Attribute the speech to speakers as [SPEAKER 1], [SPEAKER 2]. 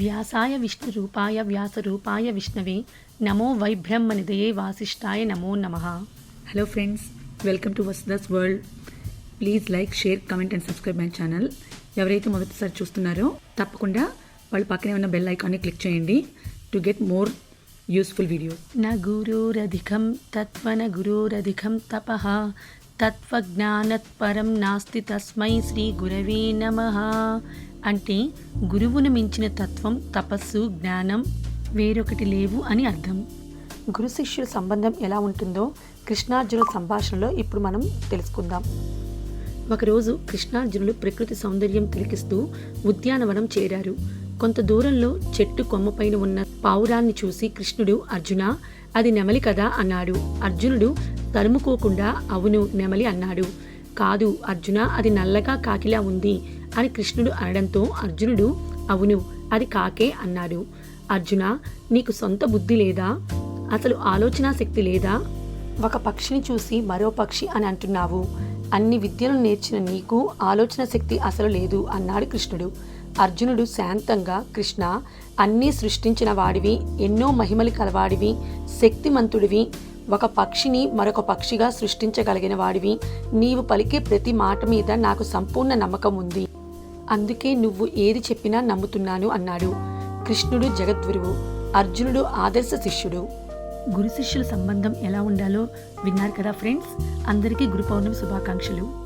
[SPEAKER 1] వ్యాసాయ విష్ణురూపాయ వ్యాసరూపాయ విష్ణవే. నమో వైబ్రహ్మనిదయే వాసిష్ఠాయ నమో నమ.
[SPEAKER 2] Hello friends welcome to Vasudas world please like share comment and subscribe my channel ఎవరైతే మొదటిసారి చూస్తున్నారో తప్పకుండా వాళ్ళ పక్కనే ఉన్న బెల్ ఐకాన్ని క్లిక్ చేయండి to get more useful videos
[SPEAKER 1] న గురోరధికం తత్వన గురోరధికం తపః. తత్వజ్ఞానత్పరం నాస్తి తస్మై శ్రీ గురవే నమ. అంటే గురువును మించిన తత్వం తపస్సు జ్ఞానం వేరొకటి లేవు అని అర్థం. గురు శిష్యుల సంబంధం ఎలా ఉంటుందో కృష్ణార్జునుల సంభాషణలో ఇప్పుడు మనం తెలుసుకుందాం. ఒకరోజు కృష్ణార్జునులు ప్రకృతి సౌందర్యం తిలకిస్తూ ఉద్యానవనం చేరారు. కొంత దూరంలో చెట్టు కొమ్మపైన ఉన్న పావురాన్ని చూసి కృష్ణుడు అర్జున అది నెమలి కదా అన్నాడు. అర్జునుడు తరుముకోకుండా అవును నెమలి అన్నాడు. కాదు అర్జున అది నల్లగా కాకిలా ఉంది అని కృష్ణుడు అనడంతో అర్జునుడు అవును అది కాకే అన్నాడు. అర్జున నీకు సొంత బుద్ధి లేదా? అసలు ఆలోచనా శక్తి లేదా? ఒక పక్షిని చూసి మరో పక్షి అని అంటున్నావు. అన్ని విద్యలు నేర్చిన నీకు ఆలోచన శక్తి అసలు లేదు అన్నాడు కృష్ణుడు. అర్జునుడు శాంతంగా కృష్ణ అన్నీ సృష్టించిన వాడివి ఎన్నో మహిమలు కలవాడివి శక్తిమంతుడివి ఒక పక్షిని మరొక పక్షిగా సృష్టించగలిగిన వాడివి నీవు పలికే ప్రతి మాట మీద నాకు సంపూర్ణ నమ్మకం ఉంది. అందుకే నువ్వు ఏది చెప్పినా నమ్ముతున్నాను అన్నాడు. కృష్ణుడు జగద్గురువు అర్జునుడు ఆదర్శ శిష్యుడు. గురు శిష్యుల సంబంధం ఎలా ఉండాలో విన్నారు కదా ఫ్రెండ్స్. అందరికీ గురు పౌర్ణమి శుభాకాంక్షలు.